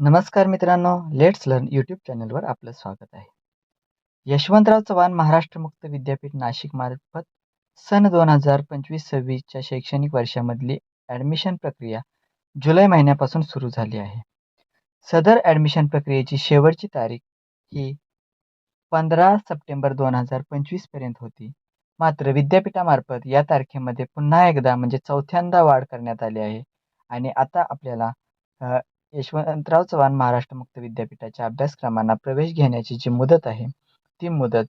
नमस्कार मित्रांनो let's learn YouTube चॅनलवर आपलं स्वागत आहे. यशवंतराव चव्हाण महाराष्ट्र मुक्त विद्यापीठ नाशिकमार्फत सन दोन हजार पंचवीस सव्वीसच्या शैक्षणिक वर्षामधली ॲडमिशन प्रक्रिया जुलै महिन्यापासून सुरू झाली आहे. सदर ॲडमिशन प्रक्रियेची शेवटची तारीख ही पंधरा सप्टेंबर दोन हजार पंचवीसपर्यंत होती. मात्र विद्यापीठामार्फत या तारखेमध्ये पुन्हा एकदा म्हणजे चौथ्यांदा वाढ करण्यात आली आहे आणि आता आपल्याला यशवंतराव चव्हाण महाराष्ट्र मुक्त विद्यापीठाच्या अभ्यासक्रमांना प्रवेश घेण्याची जी मुदत आहे ती मुदत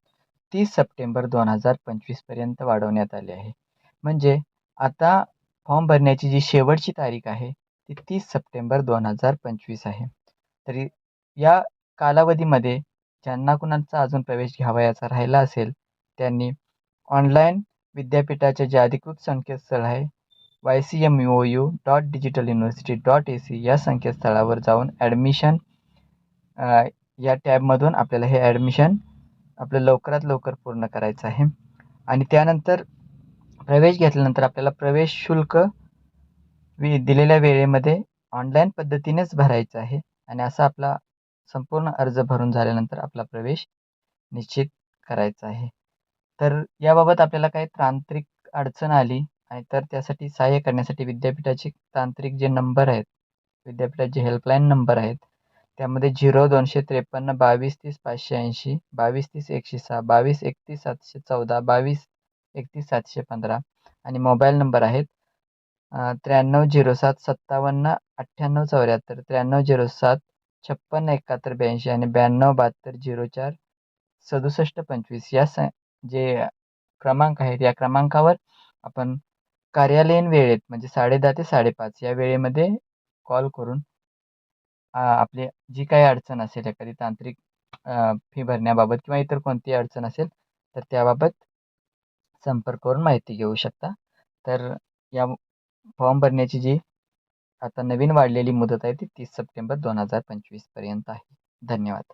तीस सप्टेंबर दोन हजार पंचवीसपर्यंत वाढवण्यात आली आहे. म्हणजे आता फॉर्म भरण्याची जी शेवटची तारीख आहे ती तीस सप्टेंबर दोन हजार पंचवीस आहे. तरी या कालावधीमध्ये ज्यांना कुणाचा अजून प्रवेश घ्यावयाचा राहिला असेल त्यांनी ऑनलाईन विद्यापीठाचे जे अधिकृत संकेतस्थळ आहे Y C M O U dot digital university dot A C या संकेतस्थळावर जाऊन ॲडमिशन या टॅबमधून आपल्याला हे ॲडमिशन आपलं लवकरात लवकर पूर्ण करायचं आहे. आणि त्यानंतर प्रवेश घेतल्यानंतर आपल्याला प्रवेश शुल्क वि दिलेल्या वेळेमध्ये ऑनलाईन पद्धतीनेच भरायचं आहे. आणि असा आपला संपूर्ण अर्ज भरून झाल्यानंतर आपला प्रवेश निश्चित करायचा आहे. तर याबाबत आपल्याला काही तांत्रिक अडचण आली आणि तर त्यासाठी सहाय्य करण्यासाठी विद्यापीठाचे तांत्रिक जे नंबर आहेत विद्यापीठाचे हेल्पलाईन नंबर आहेत त्यामध्ये झिरो दोनशे त्रेपन्न बावीस तीस पाचशे ऐंशी बावीस तीस एकशे सहा बावीस एकतीस सातशे चौदा बावीस एकतीस सातशे पंधरा आणि मोबाईल नंबर आहेत त्र्याण्णव झिरो सात सत्तावन्न अठ्ठ्याण्णव चौऱ्याहत्तर त्र्याण्णव झिरो सात छप्पन्न एकाहत्तर ब्याऐंशी आणि ब्याण्णव बहात्तर झिरो चार सदुसष्ट पंचवीस या स जे क्रमांक आहेत या क्रमांकावर आपण कार्यालयीन वेळेत म्हणजे साडेदहा ते साडेपाच या वेळेमध्ये कॉल करून आपली जी काही अडचण असेल एखादी तांत्रिक फी भरण्याबाबत किंवा इतर कोणतीही अडचण असेल तर त्याबाबत संपर्क करून माहिती घेऊ शकता. तर या फॉर्म भरण्याची जी आता नवीन वाढलेली मुदत आहे ती तीस सप्टेंबर दोन हजार पंचवीसपर्यंत आहे. धन्यवाद.